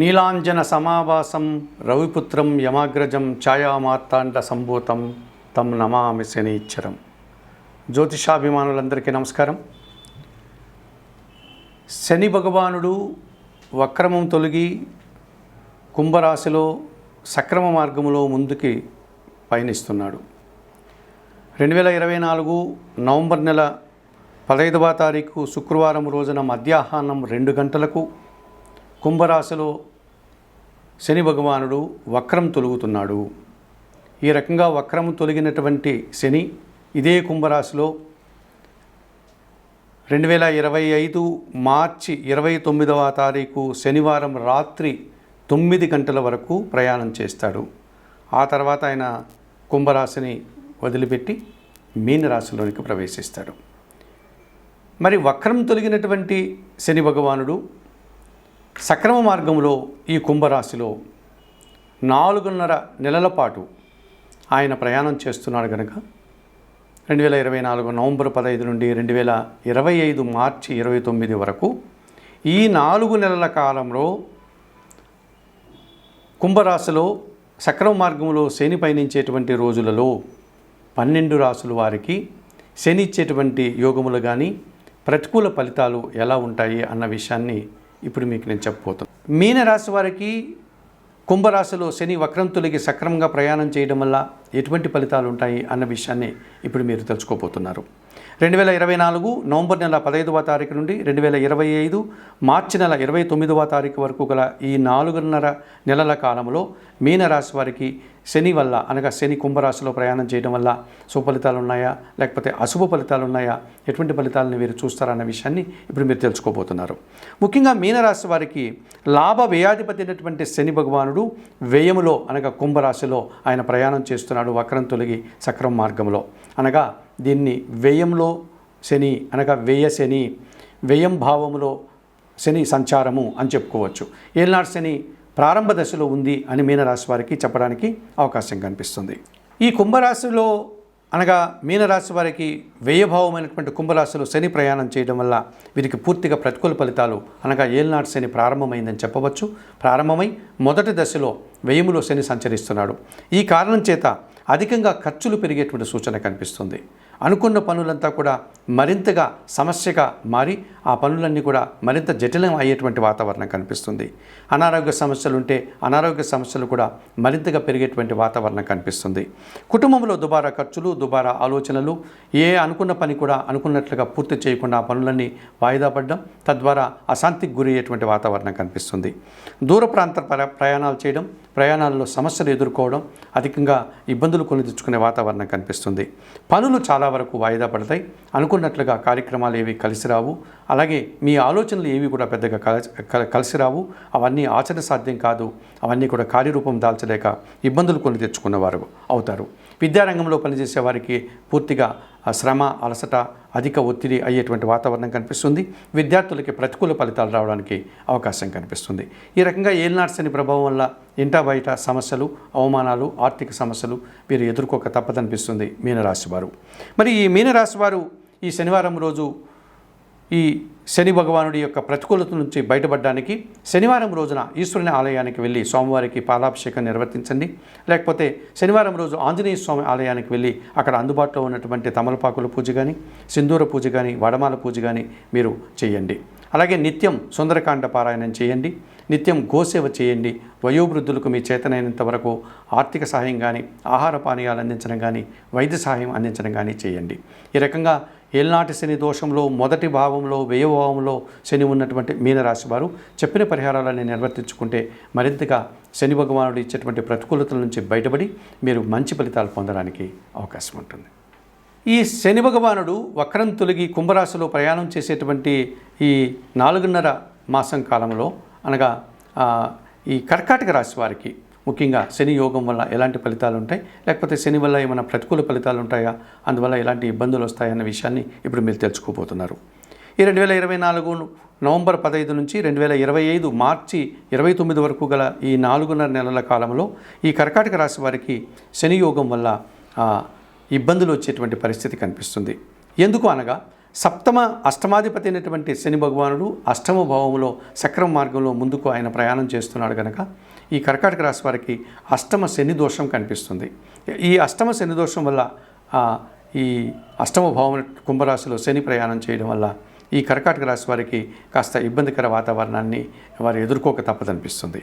నీలాంజన సమావాసం రవిపుత్రం యమాగ్రజం ఛాయామార్తాండ సంభూతం తం నమామి శనీశ్వరం జ్యోతిషాభిమానులందరికీ నమస్కారం. శని భగవానుడు వక్రమం తొలగి కుంభరాశిలో సక్రమ మార్గములో ముందుకి పయనిస్తున్నాడు. రెండు వేల ఇరవై నాలుగు నవంబర్ నెల పదహైదవ తారీఖు శుక్రవారం రోజున మధ్యాహ్నం రెండు గంటలకు కుంభరాశిలో శని భగవానుడు వక్రం తొలుగుతున్నాడు. ఈ రకంగా వక్రం తొలగినటువంటి శని ఇదే కుంభరాశిలో రెండు వేల ఇరవై ఐదు మార్చి ఇరవై తొమ్మిదవ తారీఖు శనివారం రాత్రి తొమ్మిది గంటల వరకు ప్రయాణం చేస్తాడు. ఆ తర్వాత ఆయన కుంభరాశిని వదిలిపెట్టి మీనరాశిలోనికి ప్రవేశిస్తాడు. మరి వక్రం తొలగినటువంటి శని భగవానుడు సక్రమ మార్గంలో ఈ కుంభరాశిలో నాలుగున్నర నెలల పాటు ఆయన ప్రయాణం చేస్తున్నాడు కనుక రెండు వేల ఇరవై నాలుగు నవంబర్ పదహైదు నుండి రెండు వేల ఇరవై ఐదు మార్చి ఇరవై తొమ్మిది వరకు ఈ నాలుగు నెలల కాలంలో కుంభరాశిలో సక్రమ మార్గంలో శని పయనించేటువంటి రోజులలో పన్నెండు రాసుల వారికి శని ఇచ్చేటువంటి యోగములు కానీ ప్రతికూల ఫలితాలు ఎలా ఉంటాయి అన్న విషయాన్ని ఇప్పుడు మీకు నేను చెప్పబోతాను మీనరాశి వారికి కుంభరాశిలో శని వక్రం తొలగి సక్రమంగా ప్రయాణం చేయడం వల్ల ఎటువంటి ఫలితాలు ఉంటాయి అన్న విషయాన్ని ఇప్పుడు మీరు తెలుసుకోబోతున్నారు. రెండు వేల ఇరవై నాలుగు నవంబర్ నెల పదహైదవ తారీఖు నుండి రెండు వేల ఇరవై ఐదు మార్చి నెల ఇరవై తొమ్మిదవ తారీఖు వరకు గల ఈ నాలుగున్నర నెలల కాలంలో మీనరాశి వారికి శని వల్ల అనగా శని కుంభరాశిలో ప్రయాణం చేయడం వల్ల శుభ ఫలితాలు ఉన్నాయా? లేకపోతే అశుభ ఫలితాలు ఉన్నాయా? ఎటువంటి ఫలితాలను మీరు చూస్తారన్న విషయాన్ని ఇప్పుడు మీరు తెలుసుకోబోతున్నారు. ముఖ్యంగా మీనరాశి వారికి లాభ వ్యయాధిపతి అయినటువంటి శని భగవానుడు వ్యయములో అనగా కుంభరాశిలో ఆయన ప్రయాణం చేస్తున్నాడు. వక్రం తొలగి సక్రమ మార్గంలో. అనగా దీన్ని వ్యయంలో శని అనగా వ్యయ శని వ్యయం భావములో శని సంచారము అని చెప్పుకోవచ్చు. ఏనాడు శని ప్రారంభ దశలో ఉంది అని మీనరాశి వారికి చెప్పడానికి అవకాశం కనిపిస్తుంది. ఈ కుంభరాశిలో అనగా మీనరాశి వారికి వ్యయభావమైనటువంటి కుంభరాశిలో శని ప్రయాణం చేయడం వల్ల వీరికి పూర్తిగా ప్రతికూల ఫలితాలు అనగా ఏల్నాడు శని ప్రారంభమైందని చెప్పవచ్చు. ప్రారంభమై మొదటి దశలో వ్యయములో శని సంచరిస్తున్నాడు. ఈ కారణం చేత అధికంగా ఖర్చులు పెరిగేటువంటి సూచన కనిపిస్తుంది. అనుకున్న పనులంతా కూడా మరింతగా సమస్యగా మారి ఆ పనులన్నీ కూడా మరింత జటిలం అయ్యేటువంటి వాతావరణం కనిపిస్తుంది. అనారోగ్య సమస్యలు ఉంటే అనారోగ్య సమస్యలు కూడా మరింతగా పెరిగేటువంటి వాతావరణం కనిపిస్తుంది. కుటుంబంలో దుబారా ఖర్చులు దుబారా ఆలోచనలు ఏ అనుకున్న పని కూడా అనుకున్నట్లుగా పూర్తి చేయకుండా ఆ పనులన్నీ వాయిదా పడడం తద్వారా అశాంతికి గురి అయ్యేటువంటి వాతావరణం కనిపిస్తుంది. దూర ప్రాంత ప్ర- ప్రయాణాలు చేయడం ప్రయాణాల్లో సమస్యలు ఎదుర్కోవడం అధికంగా ఇబ్బందులు కొని తెచ్చుకునే వాతావరణం కనిపిస్తుంది. పనులు చాలా వరకు వాయిదా పడతాయి. అనుకున్నట్లుగా కార్యక్రమాలు ఏవి కలిసి రావు. అలాగే మీ ఆలోచనలు ఏవి కూడా పెద్దగా కల- కలిసి రావు. అవన్నీ ఆచరణ సాధ్యం కాదు. అవన్నీ కూడా కార్యరూపం దాల్చలేక ఇబ్బందులు కొని తెచ్చుకున్నవారు అవుతారు. విద్యారంగంలో పనిచేసే వారికి పూర్తిగా శ్రమ అలసట అధిక ఒత్తిడి అయ్యేటువంటి వాతావరణం కనిపిస్తుంది. విద్యార్థులకి ప్రతికూల ఫలితాలు రావడానికి అవకాశం కనిపిస్తుంది. ఈ రకంగా ఏల్నాడ్స్ అని ప్రభావం వల్ల ఇంటా బయట సమస్యలు అవమానాలు ఆర్థిక సమస్యలు వీరు ఎదుర్కోక తప్పదనిపిస్తుంది మీనరాశి వారు. మరి ఈ మీనరాశి వారు ఈ శనివారం రోజు ఈ శని భగవానుడి యొక్క ప్రతికూలత నుంచి బయటపడడానికి శనివారం రోజున ఈశ్వరుని ఆలయానికి వెళ్ళి స్వామివారికి పాలాభిషేకం నిర్వర్తించండి. లేకపోతే శనివారం రోజు ఆంజనేయ స్వామి ఆలయానికి వెళ్ళి అక్కడ అందుబాటులో ఉన్నటువంటి తమలపాకుల పూజ కానీ సింధూర పూజ కానీ వడమాల పూజ కానీ మీరు చేయండి. అలాగే నిత్యం సుందరకాండ పారాయణం చేయండి. నిత్యం గోసేవ చేయండి. వయోవృద్ధులకు మీ చేతనైనంత వరకు ఆర్థిక సహాయం కానీ ఆహార పానీయాలు అందించడం కానీ వైద్య సహాయం అందించడం కానీ చేయండి. ఈ రకంగా ఏల్నాటి శని దోషంలో మొదటి భావంలో వ్యయభావంలో శని ఉన్నటువంటి మీనరాశి వారు చెప్పిన పరిహారాలని నిర్వర్తించుకుంటే మరింతగా శని భగవానుడు ఇచ్చేటువంటి ప్రతికూలతల నుంచి బయటపడి మీరు మంచి ఫలితాలు పొందడానికి అవకాశం ఉంటుంది. ఈ శని భగవానుడు వక్రం తొలగి కుంభరాశిలో ప్రయాణం చేసేటువంటి ఈ నాలుగున్నర మాసం కాలంలో అనగా ఈ కర్కాటక రాశి వారికి ముఖ్యంగా శని యోగం వల్ల ఎలాంటి ఫలితాలు ఉంటాయి? లేకపోతే శని వల్ల ఏమైనా ప్రతికూల ఫలితాలు ఉంటాయా? అందువల్ల ఎలాంటి ఇబ్బందులు వస్తాయన్న విషయాన్ని ఇప్పుడు మీరు తెలుసుకోబోతున్నారు. ఈ రెండు వేల ఇరవై నాలుగు నవంబర్ పదహైదు నుంచి రెండు వేల ఇరవై ఐదు మార్చి ఇరవై తొమ్మిది వరకు గల ఈ నాలుగున్నర నెలల కాలంలో ఈ కర్కాటక రాశి వారికి శని యోగం వల్ల ఇబ్బందులు వచ్చేటువంటి పరిస్థితి కనిపిస్తుంది. ఎందుకు అనగా సప్తమ అష్టమాధిపతి అయినటువంటి శని భగవానుడు అష్టమ భావంలో సక్రమ మార్గంలో ముందుకు ఆయన ప్రయాణం చేస్తున్నాడు కనుక ఈ కర్కాటక రాశి వారికి అష్టమ శని దోషం కనిపిస్తుంది. ఈ అష్టమ శని దోషం వల్ల ఈ అష్టమ భావం కుంభరాశిలో శని ప్రయాణం చేయడం వల్ల ఈ కర్కాటక రాశి వారికి కాస్త ఇబ్బందికర వాతావరణాన్ని వారు ఎదుర్కోక తప్పదనిపిస్తుంది.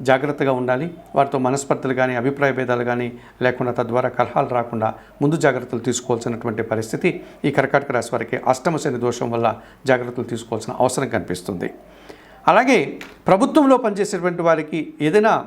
జాగ్రత్తగా ఉండాలి. వారితో మనస్పర్ధలు కానీ అభిప్రాయ భేదాలు కానీ లేకుండా తద్వారా కలహాలు రాకుండా ముందు జాగ్రత్తలు తీసుకోవాల్సినటువంటి పరిస్థితి ఈ కర్కాటక రాశి వారికి అష్టమశని దోషం వల్ల జాగ్రత్తలు తీసుకోవాల్సిన అవసరం కనిపిస్తుంది. అలాగే ప్రభుత్వంలో పనిచేసేటువంటి వారికి ఏదైనా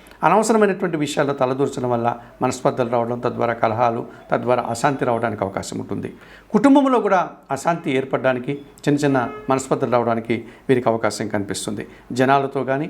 అనవసరమైనటువంటి విషయాల్లో తలదూర్చడం వల్ల మనస్పర్ధలు రావడం తద్వారా కలహాలు తద్వారా అశాంతి రావడానికి అవకాశం ఉంటుంది. కుటుంబంలో కూడా అశాంతి ఏర్పడడానికి చిన్న చిన్న మనస్పర్ధలు రావడానికి వీరికి అవకాశం కనిపిస్తుంది. జనాలతో కానీ